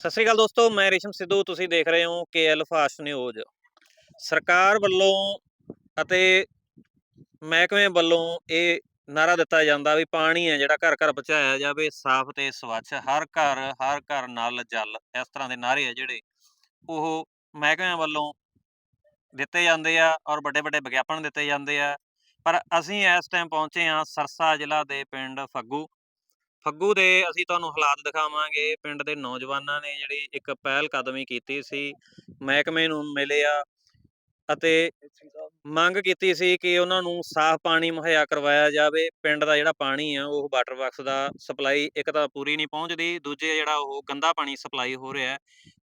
ਸਤਿ ਸ਼੍ਰੀ ਅਕਾਲ ਦੋਸਤੋ, ਮੈਂ ਰੇਸ਼ਮ ਸਿੱਧੂ, ਤੁਸੀਂ ਦੇਖ ਰਹੇ ਹੋ ਕੇਐਲ ਫਾਸਟ ਨਿਊਜ਼। ਸਰਕਾਰ ਵੱਲੋਂ ਅਤੇ ਮਹਿਕਮੇ ਵੱਲੋਂ ਇਹ ਨਾਰਾ ਦਿੱਤਾ ਜਾਂਦਾ ਵੀ ਪਾਣੀ ਹੈ ਜਿਹੜਾ ਘਰ ਘਰ ਪਹੁੰਚਾਇਆ ਜਾਵੇ, ਸਾਫ਼ ਤੇ ਸਵੱਛ, ਹਰ ਘਰ ਹਰ ਘਰ ਨਲ ਜਲ, ਇਸ ਤਰ੍ਹਾਂ ਦੇ ਨਾਰੇ ਆ ਜਿਹੜੇ, ਉਹ ਮਹਿਕਮਿਆਂ ਵੱਲੋਂ ਦਿੱਤੇ ਜਾਂਦੇ ਆ ਔਰ ਵੱਡੇ ਵੱਡੇ ਵਿਗਿਆਪਨ ਦਿੱਤੇ ਜਾਂਦੇ ਆ। ਪਰ ਅਸੀਂ ਇਸ ਟਾਈਮ ਪਹੁੰਚੇ ਆ ਸਰਸਾ ਜ਼ਿਲ੍ਹਾ ਦੇ ਪਿੰਡ ਫੱਗੂ। ਫੱਗੂ ਦੇ ਅਸੀਂ ਤੁਹਾਨੂੰ ਹਾਲਾਤ ਦਿਖਾਵਾਂਗੇ। ਪਿੰਡ ਦੇ ਨੌਜਵਾਨਾਂ ਨੇ ਜਿਹੜੀ ਇੱਕ ਪਹਿਲ ਕਦਮੀ ਕੀਤੀ ਸੀ, ਮਹਿਕਮੇ ਨੂੰ ਮਿਲਿਆ ਅਤੇ ਮੰਗ ਕੀਤੀ ਸੀ ਕਿ ਉਹਨਾਂ ਨੂੰ ਸਾਫ਼ ਪਾਣੀ ਮੁਹੱਈਆ ਕਰਵਾਇਆ ਜਾਵੇ। ਪਿੰਡ ਦਾ ਜਿਹੜਾ ਪਾਣੀ ਆ, ਉਹ ਵਾਟਰ ਵਰਕਸ ਦਾ ਸਪਲਾਈ ਇੱਕ ਤਾਂ ਪੂਰੀ ਨਹੀਂ ਪਹੁੰਚਦੀ, ਦੂਜੇ ਜਿਹੜਾ ਉਹ ਗੰਦਾ ਪਾਣੀ ਸਪਲਾਈ ਹੋ ਰਿਹਾ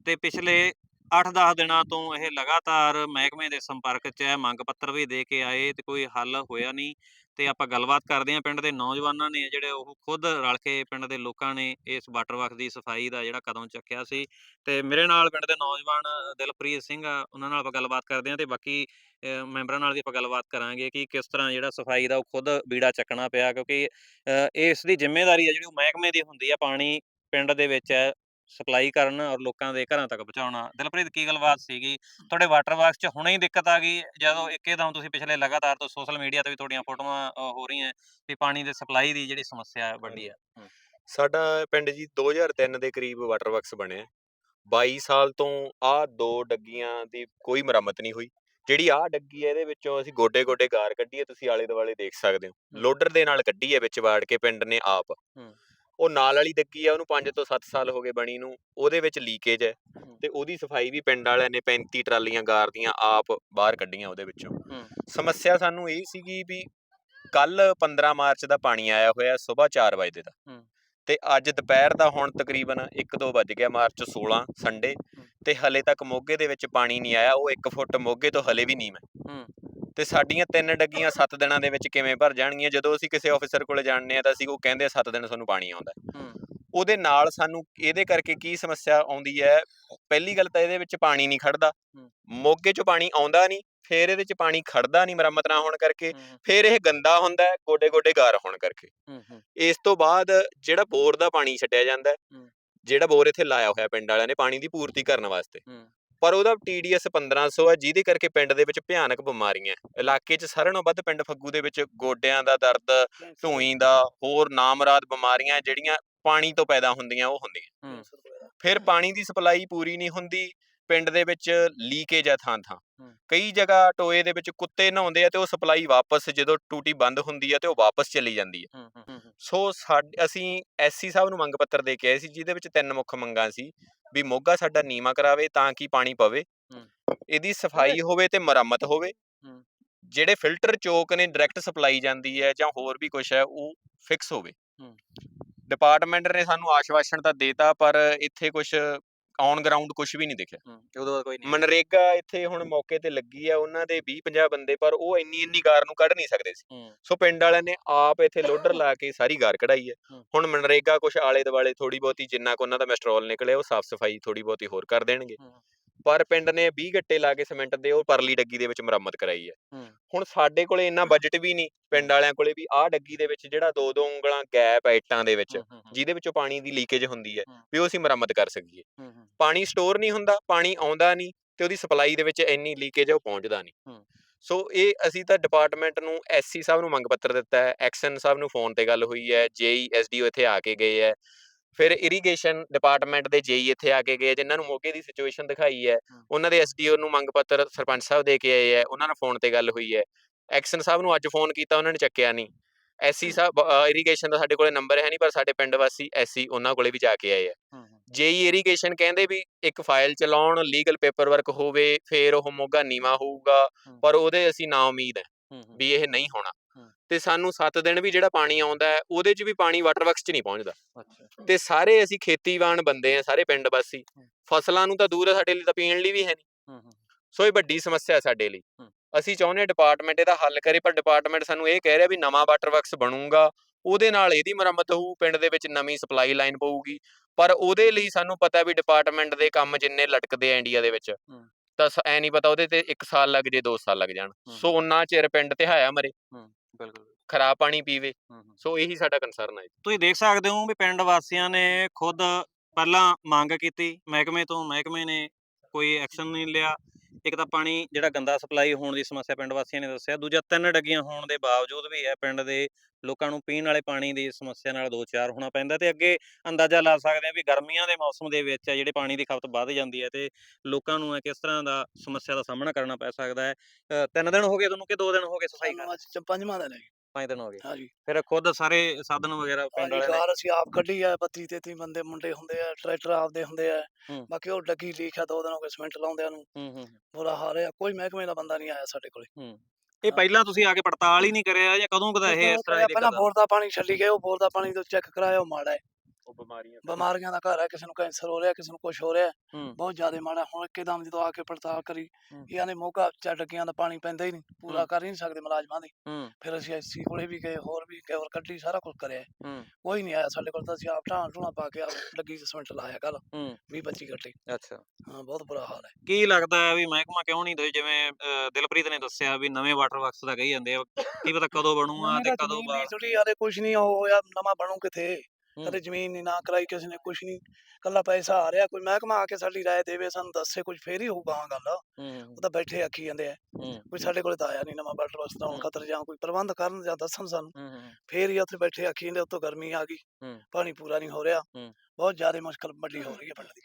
ਤੇ ਪਿਛਲੇ 8-10 ਦਿਨਾਂ ਤੋਂ ਇਹ ਲਗਾਤਾਰ ਮਹਿਕਮੇ ਦੇ ਸੰਪਰਕ 'ਚ ਹੈ ਮੰਗ ਪੱਤਰ ਵੀ ਦੇ ਕੇ ਆਏ ਤੇ ਕੋਈ ਹੱਲ ਹੋਇਆ ਨਹੀਂ ਤੇ ਆਪਾਂ ਗੱਲਬਾਤ ਕਰਦੇ ਹਾਂ। ਪਿੰਡ ਦੇ ਨੌਜਵਾਨਾਂ ਨੇ ਜਿਹੜੇ ਉਹ ਖੁਦ ਰਲ ਕੇ ਪਿੰਡ ਦੇ ਲੋਕਾਂ ਨੇ ਇਸ ਵਾਟਰ ਵਰਕਸ ਦੀ ਸਫ਼ਾਈ ਦਾ ਜਿਹੜਾ ਕਦਮ ਚੱਕਿਆ ਸੀ ਤੇ ਮੇਰੇ ਨਾਲ ਪਿੰਡ ਦੇ ਨੌਜਵਾਨ ਦਿਲਪ੍ਰੀਤ ਸਿੰਘ ਆ ਉਹਨਾਂ ਨਾਲ ਆਪਾਂ ਗੱਲਬਾਤ ਕਰਦੇ ਹਾਂ ਤੇ ਬਾਕੀ ਅ, ਮੈਂਬਰਾਂ ਨਾਲ ਵੀ ਆਪਾਂ ਗੱਲਬਾਤ ਕਰਾਂਗੇ ਕਿ ਕਿਸ ਤਰ੍ਹਾਂ ਜਿਹੜਾ ਸਫ਼ਾਈ ਦਾ ਉਹ ਖੁਦ ਬੀੜਾ ਚੱਕਣਾ ਪਿਆ ਕਿਉਂਕਿ ਅਹ ਇਸ ਦੀ ਜ਼ਿੰਮੇਵਾਰੀ ਹੈ ਜਿਹੜੀ ਉਹ ਮਹਿਕਮੇ ਦੀ ਹੁੰਦੀ ਆ ਪਾਣੀ ਪਿੰਡ ਦੇ ਵਿੱਚ ਹੈ। ਸਪਲਾਈ ਕਰਨ ਔਰ ਲੋਕਾਂ ਦੇ ਘਰਾਂ ਤੱਕ ਪਹੁੰਚਾਉਣਾ। ਦਿਲਪ੍ਰੀਤ ਕੀ ਗੱਲਬਾਤ ਸੀਗੀ? ਤੁਹਾਡੇ ਵਾਟਰ ਵਰਕਸ 'ਚ ਹੁਣੇ ਹੀ ਦਿੱਕਤ ਆ ਗਈ। ਜਦੋਂ ਇੱਕੇਦਮ ਤੁਸੀਂ ਪਿਛਲੇ ਲਗਾਤਾਰ ਤੋਂ ਸੋਸ਼ਲ ਮੀਡੀਆ ਤੇ ਵੀ ਤੁਹਾਡੀਆਂ ਫੋਟੋਆਂ ਅ, ਹੋ ਰਹੀਆਂ ਵੀ ਪਾਣੀ ਦੇ ਸਪਲਾਈ ਦੀ ਜਿਹੜੀ ਸਮੱਸਿਆ ਹੈ ਵੱਡੀ ਆ। ਸਾਡਾ ਪਿੰਡ ਜੀ 2003 ਦੇ ਕਰੀਬ ਵਾਟਰ ਵਰਕਸ ਬਣਿਆ। 22 ਸਾਲ ਤੋਂ ਆਹ ਦੋ ਡੱਗੀਆਂ ਦੀ ਕੋਈ ਮੁਰੰਮਤ ਨਹੀਂ ਹੋਈ। ਜਿਹੜੀ ਆਹ ਡੱਗੀ ਹੈ ਇਹਦੇ ਵਿੱਚੋਂ ਅਸੀਂ ਗੋਡੇ ਗੋਡੇ ਗਾਰ ਕੱਢੀ ਹੈ ਤੁਸੀਂ ਆਲੇ ਦੁਆਲੇ ਦੇਖ ਸਕਦੇ ਹੋ। ਲੋਡਰ ਦੇ ਨਾਲ ਕੱਢੀ ਹੈ ਵਿੱਚ ਵਾੜ ਕੇ ਪਿੰਡ ਨੇ ਆਪ। ਹੂੰ। ਉਹ ਨਾਲ ਵਾਲੀ ਡੱਗੀ ਆ ਉਹਨੂੰ 5 ਤੋਂ 7 ਸਾਲ ਹੋ ਗਏ ਬਣੀ ਨੂੰ ਉਹਦੇ ਵਿੱਚ ਲੀਕੇਜ ਹੈ। ਤੇ ਉਹਦੀ ਸਫ਼ਾਈ ਵੀ ਪਿੰਡ ਵਾਲਿਆਂ ਨੇ 35 ਟਰਾਲੀਆਂ ਗਾਰ ਦੀਆਂ ਆਪ ਬਾਹਰ ਕੱਢੀਆਂ ਉਹਦੇ ਵਿੱਚੋਂ। ਸਮੱਸਿਆ ਸਾਨੂੰ ਇਹ ਸੀਗੀ ਵੀ ਕੱਲ 15 ਮਾਰਚ ਦਾ ਪਾਣੀ ਆਇਆ ਹੋਇਆ ਸਵੇਰ 4 ਵਜੇ ਦਾ। ਤੇ ਅੱਜ ਦੁਪਹਿਰ ਦਾ ਹੁਣ ਤਕਰੀਬਨ 1-2 ਵੱਜ ਗਿਆ ਮਾਰਚ 16 ਸੰਡੇ ਤੇ ਹਲੇ ਤੱਕ ਮੋਗੇ ਦੇ ਵਿੱਚ ਪਾਣੀ ਨਹੀਂ ਆਇਆ ਉਹ 1 ਫੁੱਟ ਮੋਗੇ ਤੋਂ ਹਲੇ ਵੀ ਨੀਮ ਹੂੰ। ਤੇ ਸਾਡੀਆਂ ਤਿੰਨ ਡੱਗੀਆਂ 7 ਦਿਨਾਂ ਦੇ ਵਿੱਚ ਕਿਵੇਂ ਭਰ ਜਾਣਗੀਆਂ ਜਦੋਂ ਅਸੀਂ ਕਿਸੇ ਆਫੀਸਰ ਕੋਲੇ ਜਾਣਦੇ ਆ ਤਾਂ ਅਸੀਂ ਉਹ ਕਹਿੰਦੇ 7 ਦਿਨ ਤੁਹਾਨੂੰ ਪਾਣੀ ਆਉਂਦਾ। ਉਹਦੇ ਨਾਲ ਸਾਨੂੰ ਇਹਦੇ ਕਰਕੇ ਕੀ ਸਮੱਸਿਆ ਆਉਂਦੀ ਹੈ ਪਹਿਲੀ ਗੱਲ ਤਾਂ ਇਹਦੇ ਵਿੱਚ ਪਾਣੀ ਨਹੀਂ ਖੜਦਾ। ਮੋਗੇ 'ਚੋਂ ਪਾਣੀ ਆਉਂਦਾ ਨਹੀਂ ਫੇਰ ਇਹਦੇ 'ਚ ਪਾਣੀ ਖੜਦਾ ਨਹੀਂ ਮੁਰੰਮਤ ਨਾ ਹੋਣ ਕਰਕੇ ਫੇਰ ਇਹ ਗੰਦਾ ਹੁੰਦਾ ਗੋਡੇ ਗੋਡੇ ਗਾਰ ਹੋਣ ਕਰਕੇ ਇਸ ਤੋਂ ਬਾਅਦ ਜਿਹੜਾ ਬੋਰ ਦਾ ਪਾਣੀ ਛੱਡਿਆ ਜਾਂਦਾ। ਜਿਹੜਾ ਬੋਰ ਇੱਥੇ ਲਾਇਆ ਹੋਇਆ ਪਿੰਡ ਵਾਲਿਆਂ ਨੇ ਪਾਣੀ ਦੀ ਪੂਰਤੀ ਕਰਨ ਵਾਸਤੇ। ਪਰ ਉਹਦਾ TDS 1500 ਹੈ ਜਿਹਦੇ ਕਰਕੇ ਪਿੰਡ ਦੇ ਵਿੱਚ ਭਿਆਨਕ ਬਿਮਾਰੀਆਂ ਹੈ। ਇਲਾਕੇ 'ਚ ਸਾਰਿਆਂ ਨਾਲੋਂ ਵੱਧ ਪਿੰਡ ਫੱਗੂ ਦੇ ਵਿੱਚ ਗੋਡਿਆਂ ਦਾ ਦਰਦ ਧੂਈ ਦਾ ਹੋਰ ਨਾਮਰਾਦ ਬਿਮਾਰੀਆਂ ਜਿਹੜੀਆਂ ਪਾਣੀ ਤੋਂ ਪੈਦਾ ਹੁੰਦੀਆਂ ਉਹ ਹੁੰਦੀਆਂ। ਫਿਰ ਪਾਣੀ ਦੀ ਸਪਲਾਈ ਪੂਰੀ ਨਹੀਂ ਹੁੰਦੀ ਪਿੰਡ ਦੇ ਵਿੱਚ ਲੀਕੇਜ ਹੈ ਥਾਂ ਥਾਂ। ਕਈ ਜਗ੍ਹਾ ਟੋਏ ਦੇ ਵਿੱਚ ਕੁੱਤੇ ਨਹਾਉਂਦੇ ਆ ਤੇ ਉਹ ਸਪਲਾਈ ਵਾਪਸ ਜਦੋਂ ਟੂਟੀ ਬੰਦ ਹੁੰਦੀ ਹੈ ਤੇ ਉਹ ਵਾਪਸ ਚਲੀ ਜਾਂਦੀ ਹੂੰ, ਸੋ ਸਾਡੇ ਅਸੀਂ ਐਸਸੀ ਸਾਹਿਬ ਨੂੰ ਮੰਗ ਪੱਤਰ ਦੇ ਕੇ ਆਏ ਸੀ ਜਿਹਦੇ ਵਿੱਚ ਤਿੰਨ ਮੁੱਖ ਮੰਗਾਂ ਸੀ। ਵੀ ਮੋਗਾ ਸਾਡਾ ਨੀਮਾ ਕਰਾਵੇ ਤਾਂ ਕਿ ਪਾਣੀ ਪਵੇ। ਇਹਦੀ ਸਫ਼ਾਈ ਹੋਵੇ ਤੇ ਮੁਰੰਮਤ ਹੋਵੇ। ਜਿਹੜੇ ਫਿਲਟਰ ਚੋਕ ਨੇ ਡਾਇਰੈਕਟ ਸਪਲਾਈ ਜਾਂਦੀ ਹੈ ਜਾਂ ਹੋਰ ਵੀ ਕੁਝ ਹੈ ਉਹ ਫਿਕਸ ਹੋਵੇ। ਡਿਪਾਰਟਮੈਂਟ ਨੇ ਸਾਨੂੰ ਆਸ਼ਵਾਸਨ ਤਾਂ ਦੇਤਾ ਪਰ ਇੱਥੇ ਕੁਝ ਔਨ ਗਰਾਊਂਡ ਕੁਝ ਵੀ ਨਹੀਂ ਦਿਖਿਆ। ਉਹਦੇ ਬਾਅਦ ਕੋਈ ਨਹੀਂ ਮਨਰੇਗਾ ਇੱਥੇ ਹੁਣ ਮੌਕੇ ਤੇ ਲੱਗੀ ਆ ਉਹਨਾਂ ਦੇ 20 50 ਬੰਦੇ ਪਰ ਉਹ ਇੰਨੀ ਇੰਨੀ ਗਾਰ ਨੂੰ ਕੱਢ ਨਹੀਂ ਸਕਦੇ ਸੀ। ਹੂੰ, ਸੋ ਪਿੰਡ ਵਾਲਿਆਂ ਨੇ ਆਪ ਇੱਥੇ ਲੋਡਰ ਲਾ ਕੇ ਸਾਰੀ ਗਾਰ ਕਢਾਈ ਹੈ ਹੂੰ। ਹੁਣ ਮਨਰੇਗਾ ਕੁਛ ਆਲੇ ਦੁਆਲੇ ਥੋੜੀ ਬਹੁਤੀ ਜਿੰਨਾ ਕੁ ਉਹਨਾਂ ਦਾ ਮੈਸਟਰੋਲ ਨਿਕਲਿਆ ਉਹ ਸਾਫ਼ ਸਫ਼ਾਈ ਥੋੜੀ ਬਹੁਤੀ ਹੋਰ ਕਰ ਦੇਣਗੇ। ਹੂੰ। ਪਰ ਪਿੰਡ ਨੇ 20 ਗੱਟੇ ਲਾ ਕੇ ਸਿਮੈਂਟ ਦੇ ਉਹ ਪਰਲੀ ਡੱਗੀ ਦੇ ਵਿੱਚ ਮੁਰੰਮਤ ਕਰਾਈ ਹੈ ਹੂੰ। ਹੁਣ ਸਾਡੇ ਕੋਲੇ ਇੰਨਾ ਬਜਟ ਵੀ ਨਹੀਂ ਪਿੰਡ ਵਾਲਿਆਂ ਕੋਲੇ ਵੀ ਆਹ ਡੱਗੀ ਦੇ ਵਿੱਚ ਜਿਹੜਾ ਦੋ ਦੋ ਉਂਗਲਾਂ ਗੈਪ ਹੈ ਇੱਟਾਂ ਦੇ ਵਿੱਚ ਜਿਹਦੇ ਵਿੱਚੋਂ ਪਾਣੀ ਦੀ ਲੀਕੇਜ ਹੁੰਦੀ ਹੈ। ਵੀ ਉਹ ਅਸੀਂ ਮੁਰੰਮਤ ਕਰ ਸਕੀਏ। ਪਾਣੀ ਸਟੋਰ ਨਹੀਂ ਹੁੰਦਾ ਪਾਣੀ ਆਉਂਦਾ ਨਹੀਂ ਤੇ ਉਹਦੀ ਸਪਲਾਈ ਦੇ ਵਿੱਚ ਇੰਨੀ ਲੀਕੇਜ ਉਹ ਪਹੁੰਚਦਾ ਨਹੀਂ। ਸੋ ਇਹ ਅਸੀਂ ਤਾਂ ਡਿਪਾਰਟਮੈਂਟ ਨੂੰ ਐਸਸੀ ਸਾਹਿਬ ਨੂੰ ਮੰਗ ਪੱਤਰ ਦਿੱਤਾ ਹੈ ਐਕਸ਼ਨ ਸਾਹਿਬ ਨੂੰ ਫੋਨ ਤੇ ਗੱਲ ਹੋਈ ਹੈ ਜੇਈ ਐਸਡੀਓ ਇੱਥੇ ਆ ਕੇ ਗਏ ਹੈ। ਫਿਰ ਇਰੀਗੇਸ਼ਨ ਡਿਪਾਰਟਮੈਂਟ ਦੇ ਜੇਈ ਇੱਥੇ ਆ ਕੇ ਗਏ ਜਿਨ੍ਹਾਂ ਨੂੰ ਮੋਗੇ ਦੀ ਸਿਚੁਏਸ਼ਨ ਦਿਖਾਈ ਹੈ। ਉਹਨਾਂ ਦੇ ਐਸਡੀਓ ਨੂੰ ਮੰਗ ਪੱਤਰ ਸਰਪੰਚ ਸਾਹਿਬ ਦੇ ਕੇ ਆਏ ਹੈ ਉਹਨਾਂ ਨਾਲ ਫੋਨ ਤੇ ਗੱਲ ਹੋਈ ਹੈ ਐਕਸ਼ਨ ਸਾਹਿਬ ਨੂੰ ਅੱਜ ਫੋਨ ਕੀਤਾ ਉਹਨਾਂ ਨੇ ਚੱਕਿਆ ਨਹੀਂ ਐਸਸੀ ਸਾਹਿਬ ਇਰੀਗੇਸ਼ਨ ਦਾ ਸਾਡੇ ਕੋਲੇ ਨੰਬਰ ਹੈ ਨਹੀਂ ਪਰ ਸਾਡੇ ਪਿੰਡ ਵਾਸੀ ਐਸਸੀ ਉਹਨਾਂ ਕੋਲੇ ਵੀ ਜਾ ਕੇ ਆਏ ਹੂੰ, ਜੇਈ ਇਰੀਗੇਸ਼ਨ ਕਹਿੰਦੇ ਵੀ ਇੱਕ ਫਾਈਲ ਚਲਾਉਣ ਲੀਗਲ ਪੇਪਰ ਵਰਕ ਹੋਵੇ ਫੇਰ ਉਹ ਮੋਗਾ ਨੀਵਾ ਹੋਊਗਾ। ਪਰ ਉਹਦੇ ਅਸੀਂ ਨਾ ਉਮੀਦ ਹੈ ਵੀ ਇਹ ਨਹੀਂ ਹੋਣਾ। ਤੇ ਸਾਨੂੰ 7 ਦਿਨ ਵੀ ਜਿਹੜਾ ਪਾਣੀ ਆਉਂਦਾ ਹੈ ਉਹਦੇ 'ਚ ਵੀ ਪਾਣੀ ਵਾਟਰ ਵਰਕਸ 'ਚ ਨਹੀਂ ਪਹੁੰਚਦਾ। ਅੱਛਾ। ਤੇ ਸਾਰੇ ਅਸੀਂ ਖੇਤੀਵਾਨ ਬੰਦੇ ਆ ਸਾਰੇ ਪਿੰਡ ਵਾਸੀ। ਫਸਲਾਂ ਨੂੰ ਤਾਂ ਦੂਰ ਹੈ ਸਾਡੇ ਲਈ ਤਾਂ ਪੀਣ ਲਈ ਵੀ ਹੈ ਨਹੀਂ। ਸੋ ਇਹ ਵੱਡੀ ਸਮੱਸਿਆ ਹੈ ਸਾਡੇ ਲਈ। ਅਸੀਂ ਚਾਹੁੰਦੇ ਹਾਂ ਡਿਪਾਰਟਮੈਂਟ ਇਹਦਾ ਹੱਲ ਕਰੇ ਪਰ ਡਿਪਾਰਟਮੈਂਟ ਸਾਨੂੰ ਇਹ ਕਹਿ ਰਿਹਾ ਵੀ ਨਵਾਂ ਵਾਟਰ ਵਰਕਸ ਬਣੂਗਾ ਉਹਦੇ ਨਾਲ ਇਹਦੀ ਮੁਰੰਮਤ ਹੋਊ ਪਿੰਡ ਦੇ ਵਿੱਚ ਨਵੀਂ ਸਪਲਾਈ ਲਾਈਨ ਪਊਗੀ। ਪਰ ਉਹਦੇ ਲਈ ਸਾਨੂੰ ਪਤਾ ਵੀ ਡਿਪਾਰਟਮੈਂਟ ਦੇ ਕੰਮ ਜਿੰਨੇ ਲਟਕਦੇ ਆ ਇੰਡੀਆ ਦੇ ਵਿੱਚ। ਤਾਂ ਐ ਨਹੀਂ ਪਤਾ ਉਹਦੇ ਤੇ 1 ਸਾਲ ਲੱਗ ਜੇ 2 ਸਾਲ ਲੱਗ ਜਾਣ। ਸੋ ਉਹਨਾਂ ਚਿਰ ਪਿੰਡ ਤੇ ਹਾਇਆ ਮਰੇ। ਬਿਲਕੁਲ ਖਰਾਬ ਪਾਣੀ ਪੀਵੇ। ਸੋ ਇਹੀ ਸਾਡਾ ਕੰਸਰਨ ਹੈ ਤੁਸੀਂ ਦੇਖ ਸਕਦੇ ਹੋ ਵੀ ਪਿੰਡ ਵਾਸੀਆਂ ਨੇ ਖੁਦ ਪਹਿਲਾਂ ਮੰਗ ਕੀਤੀ ਮਹਿਕਮੇ ਤੋਂ ਮਹਿਕਮੇ ਨੇ ਕੋਈ ਐਕਸ਼ਨ ਨਹੀਂ ਲਿਆ। ਇੱਕ ਤਾਂ ਪਾਣੀ ਜਿਹੜਾ ਗੰਦਾ ਸਪਲਾਈ ਹੋਣ ਦੀ ਸਮੱਸਿਆ ਪਿੰਡ ਵਾਸੀਆਂ ਨੇ ਦੱਸਿਆ ਦੂਜਾ ਤਿੰਨ ਡੱਗੀਆਂ ਹੋਣ ਦੇ ਬਾਵਜੂਦ ਵੀ ਹੈ ਪਿੰਡ ਦੇ ਲੋਕਾਂ ਨੂੰ ਪੀਣ ਵਾਲੇ ਪਾਣੀ ਦੀ ਸਮੱਸਿਆ ਨਾਲ ਦੋ ਚਾਰ ਹੋਣਾ ਪੈਂਦਾ ਤੇ ਅੱਗੇ ਅੰਦਾਜ਼ਾ ਲਾ ਸਕਦੇ ਆ ਵੀ ਗਰਮੀਆਂ ਦੇ ਮੌਸਮ ਦੇ ਵਿੱਚ ਜਿਹੜੇ ਪਾਣੀ ਦੀ ਖਪਤ ਵੱਧ ਜਾਂਦੀ ਹੈ ਤੇ ਲੋਕਾਂ ਨੂੰ ਹੈ ਕਿਸ ਤਰ੍ਹਾਂ ਦਾ ਸਮੱਸਿਆ ਦਾ ਸਾਹਮਣਾ ਕਰਨਾ ਪੈ ਸਕਦਾ ਹੈ? ਤਿੰਨ ਦਿਨ ਹੋ ਗਏ ਤੁਹਾਨੂੰ ਕਿ ਦੋ ਦਿਨ ਹੋ ਗਏ ਸਫ਼ਾਈ ਸਾਨੂੰ ਕਰ ਅੱਜ ਪੰਜਵਾਂ ਦਿਨ ਹੈ। ਜੀ ਪੰਜ ਦਿਨ ਹੋ ਗਏ। ਹਾਂਜੀ। ਫਿਰ ਖੁਦ ਸਾਰੇ ਸਾਧਨ ਵਗੈਰਾ ਪਿੰਡ ਵਾਲਿਆਂ ਨੇ ਕਾਰ ਅਸੀਂ ਆਪ ਕੱਢੀ ਆ 32 33 ਬੰਦੇ ਮੁੰਡੇ ਹੁੰਦੇ ਆ ਟਰੈਕਟਰ ਆਪਦੇ ਹੁੰਦੇ ਆ। ਹੂੰ। ਬਾਕੀ ਉਹ ਡੱਗੀ ਲੀਕ ਆ ਦੋ ਦਿਨ ਹੋ ਗਏ ਸਿਮੈਂਟ ਲਾਉਂਦਿਆਂ ਨੂੰ। ਹੂੰ ਹੂੰ ਬੁਰਾ ਹਾਲ ਕੋਈ ਮਹਿਕਮੇ ਦਾ ਬੰਦਾ ਨਹੀਂ ਆਇਆ ਸਾਡੇ ਕੋਲੇ। ਹੂੰ ਇਹ ਪਹਿਲਾਂ ਤੁਸੀਂ ਆ ਕੇ ਪੜਤਾਲ ਹੀ ਨਹੀਂ ਕਰਿਆ ਜਾਂ ਕਦੋਂ ਕਦਾ ਇਹ ਇਸ ਤਰ੍ਹਾਂ ਦੀ ਪਹਿਲਾਂ ਦਿੱਕਤ ਆ? ਬੋਰ ਦਾ ਪਾਣੀ ਛੱਡੀ ਗਏ ਉਹ ਬੋਰ ਦਾ ਪਾਣੀ ਤੋਂ ਚੈੱਕ ਕਰਾਇਆ ਉਹ ਮਾੜਾ ਹੈ। ਉਹ ਬਿਮਾਰੀਆਂ ਬਿਮਾਰੀਆਂ ਦਾ ਘਰ ਹੈ ਕਿਸੇ ਨੂੰ ਕੈਂਸਰ ਹੋ ਰਿਹਾ ਕਿਸੇ ਨੂੰ ਕੁਝ ਹੋ ਰਿਹਾ ਹੂੰ। ਬਹੁਤ ਜ਼ਿਆਦਾ ਮਾੜਾ ਹੁਣ ਇੱਕਦਮ ਜਦੋਂ ਆ ਕੇ ਪੜਤਾਲ ਕਰੀ ਹੂੰ। ਇਹਨਾਂ ਨੇ ਮੋਗਾ ਚਾ ਡੱਗੀਆਂ ਦਾ ਪਾਣੀ ਪੈਂਦਾ ਹੀ ਨਹੀਂ ਪੂਰਾ ਹੂੰ। ਕਰ ਹੀ ਨਹੀਂ ਸਕਦੇ ਮੁਲਾਜ਼ਮਾਂ ਦੀ। ਹੂੰ। ਫਿਰ ਅਸੀਂ ਐਸਸੀ ਕੋਲੇ ਵੀ ਗਏ ਹੋਰ ਵੀ ਕੇਵਲ ਕੱਢੀ ਸਾਰਾ ਕੁਝ ਕਰਿਆ। ਹੂੰ। ਕੋਈ ਨਹੀਂ ਆਇਆ ਸਾਡੇ ਕੋਲ ਤਾਂ ਅਸੀਂ ਆਪ ਢਾਣ ਢੂਣਾ ਪਾ ਕੇ ਆਪ ਲੱਗੀ ਸਿਮੈਂਟ ਲਾਇਆ ਕੱਲ ਹੂੰ। 20 25 ਗੱਟੇ। ਅੱਛਾ। ਹਾਂ ਬਹੁਤ ਬੁਰਾ ਹਾਲ ਹੈ। ਕੀ ਲੱਗਦਾ ਹੈ ਵੀ ਮਹਿਕਮਾ ਕਿਉਂ ਨਹੀਂ ਦੇ ਜਿਵੇਂ ਦਿਲਪ੍ਰੀਤ ਨੇ ਦੱਸਿਆ ਵੀ ਨਵੇਂ ਵਾਟਰ ਵਰਕਸ ਦਾ ਕਹੀ ਜਾਂਦੇ ਆ ਕੀ ਪਤਾ ਕਦੋਂ ਬਣੂਗਾ ਤੇ ਕਦੋਂ ਬਾਅਦ ਥੋੜੀ ਯਾਰੇ ਕੁਝ ਨਹੀਂ ਹੋਇਆ ਨਵਾਂ ਬਣੂ ਕਿਥੇ। ਕਦੇ ਜ਼ਮੀਨ ਨਹੀਂ ਨਾ ਕਰਾਈ ਕਿਸੇ ਨੇ ਕੁਝ ਨਹੀਂ ਕੱਲਾ ਪੈਸਾ ਆ ਰਿਹਾ ਕੋਈ ਮਹਿਕਮਾ ਆ ਕੇ ਸਾਡੀ ਰਾਏ ਦੇਵੇ ਸਾਨੂੰ ਦੱਸੇ ਕੁਝ ਫੇਰ ਹੀ ਹੋਊਗਾ ਆਹ ਗੱਲ। ਉਹ ਤਾਂ ਬੈਠੇ ਆਖੀ ਜਾਂਦੇ ਆ। ਕੋਈ ਸਾਡੇ ਕੋਲੇ ਤਾਂ ਆਇਆ ਨਹੀਂ ਨਵਾਂ ਬਟਰ ਬਸ ਤਾਂ ਹੂੰ। ਖਤਰ ਜਾਂ ਕੋਈ ਪ੍ਰਬੰਧ ਕਰਨ ਜਾਂ ਦੱਸਣ ਸਾਨੂੰ ਫੇਰ ਹੀ ਉੱਥੇ ਬੈਠੇ ਆਖੀ ਜਾਂਦੇ ਉੱਤੋਂ ਗਰਮੀ ਆ ਗਈ। ਪਾਣੀ ਪੂਰਾ ਨਹੀਂ ਹੋ ਰਿਹਾ। ਬਹੁਤ ਜ਼ਿਆਦਾ ਮੁਸ਼ਕਲ ਵੱਡੀ ਹੋ ਰਹੀ ਹੈ ਪਿੰਡ ਦੀ।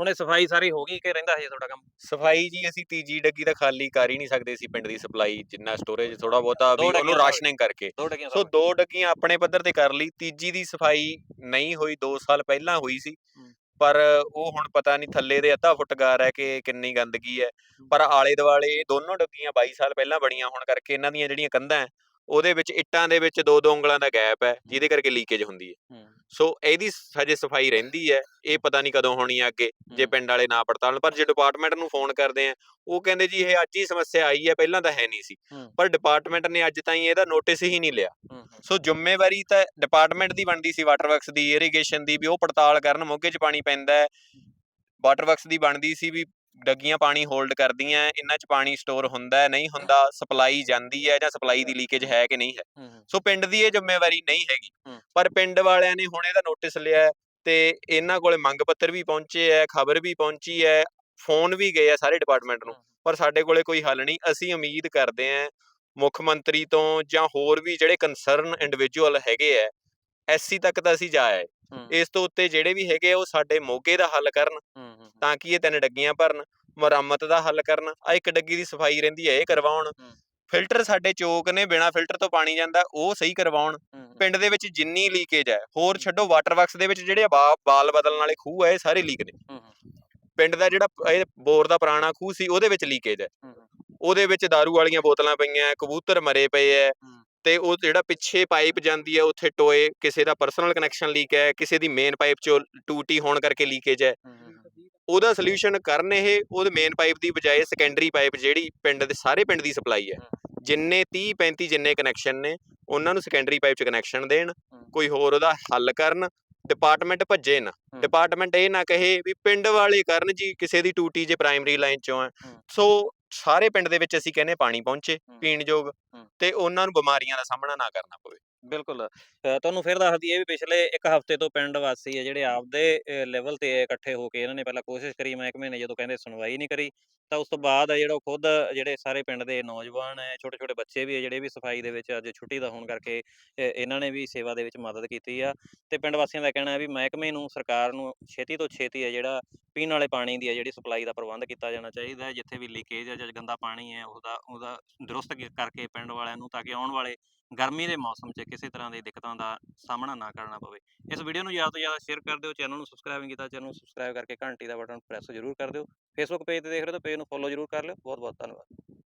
ਹੁਣ ਇਹ ਸਫ਼ਾਈ ਸਾਰੀ ਹੋ ਗਈ ਕਿ ਰਹਿੰਦਾ ਹੈ ਤੁਹਾਡਾ ਕੰਮ? ਸਫ਼ਾਈ ਜੀ ਅਸੀਂ ਤੀਜੀ ਡੱਗੀ ਤਾਂ ਖਾਲੀ ਕਰ ਹੀ ਨਹੀਂ ਸਕਦੇ ਸੀ ਪਿੰਡ ਦੀ ਸਪਲਾਈ ਜਿੰਨਾ ਸਟੋਰੇਜ ਥੋੜਾ ਬਹੁਤਾ ਦੋ ਵੀ ਡੱਗੀਆਂ ਉਹਨੂੰ। ਰਾਸ਼ਨਿੰਗ ਕਰਕੇ। ਦੋ ਸੋ ਦੋ ਡੱਗੀਆਂ ਆਪਣੇ ਪੱਧਰ ਤੇ ਕਰ ਲਈ ਤੀਜੀ ਦੀ ਸਫ਼ਾਈ ਨਹੀਂ ਹੋਈ 2 ਸਾਲ ਪਹਿਲਾਂ ਹੋਈ ਸੀ। ਹੂੰ। ਪਰ ਉਹ ਹੁਣ ਪਤਾ ਨਹੀਂ ਥੱਲੇ ਦੇ ਅੱਧਾ ਫੁੱਟ ਗਾਰ ਹੈ ਕਿ ਕਿੰਨੀ ਗੰਦਗੀ ਹੈ। ਪਰ ਆਲੇ ਦੁਆਲੇ ਦੋਨੋਂ ਡੱਗੀਆਂ 22 ਸਾਲ ਪਹਿਲਾਂ ਬਣੀਆਂ ਹੋਣ ਕਰਕੇ ਇਹਨਾਂ ਦੀਆਂ ਜਿਹੜੀਆਂ ਕੰਧਾਂ ਹੈ ਉਹਦੇ ਵਿੱਚ ਇੱਟਾਂ ਦੇ ਵਿੱਚ ਦੋ ਦੋ ਉਂਗਲਾਂ ਦਾ ਗੈਪ ਹੈ ਜਿਹਦੇ ਕਰਕੇ ਲੀਕੇਜ ਹੁੰਦੀ ਹੈ। ਸੋ ਇਹਦੀ ਹਜੇ ਸਫ਼ਾਈ ਰਹਿੰਦੀ ਹੈ ਇਹ ਪਤਾ ਨਹੀਂ ਕਦੋਂ ਹੋਣੀ ਹੈ ਅੱਗੇ ਜੇ। ਪਿੰਡ ਵਾਲੇ ਨਾ ਪੜਤਾਲ ਪਰ ਜੇ ਡਿਪਾਰਟਮੈਂਟ ਨੂੰ ਫੋਨ ਕਰਦੇ ਆ ਉਹ ਕਹਿੰਦੇ ਜੀ ਇਹ ਅੱਜ ਹੀ ਸਮੱਸਿਆ ਆਈ ਹੈ ਪਹਿਲਾਂ ਤਾਂ ਹੈ ਨਹੀਂ ਸੀ। ਪਰ ਡਿਪਾਰਟਮੈਂਟ ਨੇ ਅੱਜ ਤਾਈਂ ਇਹਦਾ ਨੋਟਿਸ ਹੀ ਨਹੀਂ ਲਿਆ। ਸੋ ਜ਼ਿੰਮੇਵਾਰੀ ਤਾਂ ਡਿਪਾਰਟਮੈਂਟ ਦੀ ਬਣਦੀ ਸੀ ਵਾਟਰ ਵਰਕਸ ਦੀ ਇਰੀਗੇਸ਼ਨ ਦੀ ਵੀ ਉਹ ਪੜਤਾਲ ਕਰਨ ਮੋਗੇ 'ਚ ਪਾਣੀ ਪੈਂਦਾ ਹੈ। ਵਾਟਰ ਵਰਕਸ ਦੀ ਬਣਦੀ ਸੀ ਵੀ ਡੱਗੀਆਂ ਪਾਣੀ ਹੋਲਡ ਕਰਦੀਆਂ ਇਹਨਾਂ 'ਚ ਪਾਣੀ ਸਟੋਰ ਹੁੰਦਾ ਹੈ ਨਹੀਂ ਹੁੰਦਾ ਸਪਲਾਈ ਜਾਂਦੀ ਹੈ ਜਾਂ ਸਪਲਾਈ ਦੀ ਲੀਕੇਜ ਹੈ ਕਿ ਨਹੀਂ ਹੈ। ਸੋ ਪਿੰਡ ਦੀ ਇਹ ਜ਼ਿੰਮੇਵਾਰੀ ਨਹੀਂ ਹੈਗੀ। ਪਰ ਪਿੰਡ ਵਾਲਿਆਂ ਨੇ ਹੁਣ ਇਹਦਾ ਨੋਟਿਸ ਲਿਆ ਤੇ ਇਹਨਾਂ ਕੋਲੇ ਮੰਗ ਪੱਤਰ ਵੀ ਪਹੁੰਚੇ ਹੈ ਖਬਰ ਵੀ ਪਹੁੰਚੀ ਹੈ ਫੋਨ ਵੀ ਗਏ ਆ ਸਾਰੇ ਡਿਪਾਰਟਮੈਂਟ ਨੂੰ। ਪਰ ਸਾਡੇ ਕੋਲੇ ਕੋਈ ਹੱਲ ਨਹੀਂ। ਅਸੀਂ ਉਮੀਦ ਕਰਦੇ ਹਾਂ ਮੁੱਖ ਮੰਤਰੀ ਤੋਂ ਜਾਂ ਹੋਰ ਵੀ ਜਿਹੜੇ ਕੰਸਰਨ ਇੰਡੀਵਿਜੂਅਲ ਹੈਗੇ ਆ ਐਸਸੀ ਤੱਕ ਤਾਂ ਅਸੀਂ ਜਾ ਆਏ। ਹੂੰ। ਇਸ ਤੋਂ ਉੱਤੇ ਜਿਹੜੇ ਵੀ ਹੈਗੇ ਆ ਉਹ ਸਾਡੇ ਮੋਗੇ ਦਾ ਹੱਲ ਕਰਨ ਹੂੰ ਹੂੰ ਤਾਂ ਕਿ ਇਹ ਤਿੰਨ ਡੱਗੀਆਂ ਭਰਨ ਮੁਰੰਮਤ ਦਾ ਹੱਲ ਕਰਨ ਆ ਇੱਕ ਡੱਗੀ ਦੀ ਸਫ਼ਾਈ ਰਹਿੰਦੀ ਹੈ ਇਹ ਕਰਵਾਉਣ। ਫਿਲਟਰ ਸਾਡੇ ਚੋਕ ਨੇ ਬਿਨਾ ਫਿਲਟਰ ਤੋਂ ਪਾਣੀ ਜਾਂਦਾ ਉਹ ਸਹੀ ਕਰਵਾਉਣ। ਪਿੰਡ ਦੇ ਵਿੱਚ ਜਿੰਨੀ ਲੀਕੇਜ ਹੈ ਹੋਰ ਛੱਡੋ ਵਾਟਰ ਵਰਕਸ ਦੇ ਵਿੱਚ ਜਿਹੜੇ ਬਾਲ ਬਦਲਣ ਵਾਲੇ ਖੂਹ ਹੈ ਇਹ ਸਾਰੇ ਲੀਕ ਨੇ। ਪਿੰਡ ਦਾ ਜਿਹੜਾ ਇਹ ਬੋਰ ਦਾ ਪੁਰਾਣਾ ਖੂਹ ਸੀ ਉਹਦੇ ਵਿੱਚ ਲੀਕੇਜ ਹੈ ਉਹਦੇ ਵਿੱਚ दारू ਵਾਲੀਆਂ ਬੋਤਲਾਂ ਪਈਆਂ ਕਬੂਤਰ ਮਰੇ ਪਏ ਐ। ਤੇ ਉਹ ਜਿਹੜਾ ਪਿੱਛੇ ਪਾਈਪ ਜਾਂਦੀ ਹੈ ਉੱਥੇ ਟੋਏ ਕਿਸੇ ਦਾ ਪਰਸਨਲ ਕਨੈਕਸ਼ਨ ਲੀਕ ਹੈ ਕਿਸੇ ਦੀ ਮੇਨ ਪਾਈਪ ਚੋਂ ਟੂਟੀ ਹੋਣ ਕਰਕੇ ਲੀਕੇਜ ਹੈ। ਉਹਦਾ ਸੋਲੂਸ਼ਨ ਕਰਨ ਇਹ ਉਹਦੇ ਮੇਨ ਪਾਈਪ ਦੀ ਬਜਾਏ ਸੈਕੰਡਰੀ ਪਾਈਪ ਜਿਹੜੀ ਪਿੰਡ ਦੇ ਸਾਰੇ ਪਿੰਡ ਦੀ ਸਪਲਾਈ ਹੈ। ਜਿੰਨੇ 30 35 ਜਿੰਨੇ ਕਨੈਕਸ਼ਨ ਨੇ ਉਹਨਾਂ ਨੂੰ ਸੈਕੰਡਰੀ ਪਾਈਪ ਚ ਕਨੈਕਸ਼ਨ ਦੇਣ ਕੋਈ ਹੋਰ ਉਹਦਾ ਹੱਲ ਕਰਨ ਡਿਪਾਰਟਮੈਂਟ ਭੱਜੇ ਨਾ। ਡਿਪਾਰਟਮੈਂਟ ਇਹ ਨਾ ਕਹੇ ਵੀ ਪਿੰਡ ਵਾਲੇ ਕਰਨ ਜੀ ਕਿਸੇ ਦੀ ਟੂਟੀ ਜੇ ਪ੍ਰਾਇਮਰੀ ਲਾਈਨ ਚੋਂ ਹੂੰ। ਸੋ ਸਾਰੇ ਪਿੰਡ ਦੇ ਵਿੱਚ ਅਸੀਂ ਕਹਿੰਦੇ ਪਾਣੀ ਪਹੁੰਚੇ ਹੂੰ। ਪੀਣ ਯੋਗ ਹੂੰ। ਤੇ ਉਹਨਾਂ ਨੂੰ ਬਿਮਾਰੀਆਂ ਦਾ ਸਾਹਮਣਾ ਨਾ ਕਰਨਾ ਪਵੇ ਬਿਲਕੁਲ ਅ, ਤੁਹਾਨੂੰ ਫਿਰ ਦੱਸ ਦਈਏ ਵੀ ਪਿਛਲੇ ਇੱਕ ਹਫ਼ਤੇ ਤੋਂ ਪਿੰਡ ਵਾਸੀ ਹੈ ਜਿਹੜੇ ਆਪਦੇ ਲੈਵਲ ਤੇ ਇਕੱਠੇ ਹੋ ਕੇ ਇਹਨਾਂ ਨੇ ਪਹਿਲਾਂ ਕੋਸ਼ਿਸ਼ ਕਰੀ ਮਹਿਕਮੇ ਨੇ ਜਦੋਂ ਕਹਿੰਦੇ ਸੁਣਵਾਈ ਨਹੀਂ ਕਰੀ ਤਾਂ ਉਸ ਤੋਂ ਬਾਅਦ ਹੈ ਜਿਹੜਾ ਉਹ ਖੁਦ ਜਿਹੜੇ ਸਾਰੇ ਪਿੰਡ ਦੇ ਨੌਜਵਾਨ ਹੈ ਛੋਟੇ ਛੋਟੇ ਬੱਚੇ ਵੀ ਹੈ ਜਿਹੜੇ ਵੀ ਸਫ਼ਾਈ ਦੇ ਵਿੱਚ ਅੱਜ ਛੁੱਟੀ ਦਾ ਹੋਣ ਕਰਕੇ ਅ, ਇਹਨਾਂ ਨੇ ਵੀ ਸੇਵਾ ਦੇ ਵਿੱਚ ਮਦਦ ਕੀਤੀ ਆ। ਤੇ ਪਿੰਡ ਵਾਸੀਆਂ ਦਾ ਕਹਿਣਾ ਹੈ ਵੀ ਮਹਿਕਮੇ ਨੂੰ ਸਰਕਾਰ ਨੂੰ ਛੇਤੀ ਤੋਂ ਛੇਤੀ ਹੈ ਜਿਹੜਾ ਪੀਣ ਵਾਲੇ ਪਾਣੀ ਦੀ ਹੈ ਜਿਹੜੀ ਸਪਲਾਈ ਦਾ ਪ੍ਰਬੰਧ ਕੀਤਾ ਜਾਣਾ ਚਾਹੀਦਾ ਹੈ ਜਿੱਥੇ ਵੀ ਲੀਕੇਜ ਹੈ ਜਾਂ ਗੰਦਾ ਪਾਣੀ ਹੈ ਉਹਦਾ ਉਹਦਾ ਦਰੁਸਤ ਕੀ- ਕਰਕੇ ਪਿੰਡ ਵਾਲਿਆਂ ਨੂੰ ਤਾਂ ਕਿ ਆਉਣ ਵਾਲੇ ਗਰਮੀ ਦੇ ਮੌਸਮ 'ਚ ਕਿਸੇ ਤਰ੍ਹਾਂ ਦੀ ਦਿੱਕਤਾਂ ਦਾ ਸਾਹਮਣਾ ਨਾ ਕਰਨਾ ਪਵੇ। ਇਸ ਵੀਡੀਓ ਨੂੰ ਜ਼ਿਆਦਾ ਤੋਂ ਜ਼ਿਆਦਾ ਸ਼ੇਅਰ ਕਰ ਦਿਓ ਚੈਨਲ ਨੂੰ ਸਬਸਕ੍ਰਾਈਬ ਨਹੀਂ ਕੀਤਾ ਚੈਨਲ ਨੂੰ ਸਬਸਕ੍ਰਾਈਬ ਕਰਕੇ ਘੰਟੀ ਦਾ ਬਟਨ ਪ੍ਰੈਸ ਜ਼ਰੂਰ ਕਰ ਦਿਓ। ਫੇਸਬੁੱਕ ਪੇਜ ਤੇ ਦੇਖ ਰਹੇ ਹੋ ਤਾਂ ਪੇਜ ਨੂੰ ਫੋਲੋ ਜ਼ਰੂਰ ਕਰ ਲਿਓ। ਬਹੁਤ ਬਹੁਤ ਧੰਨਵਾਦ।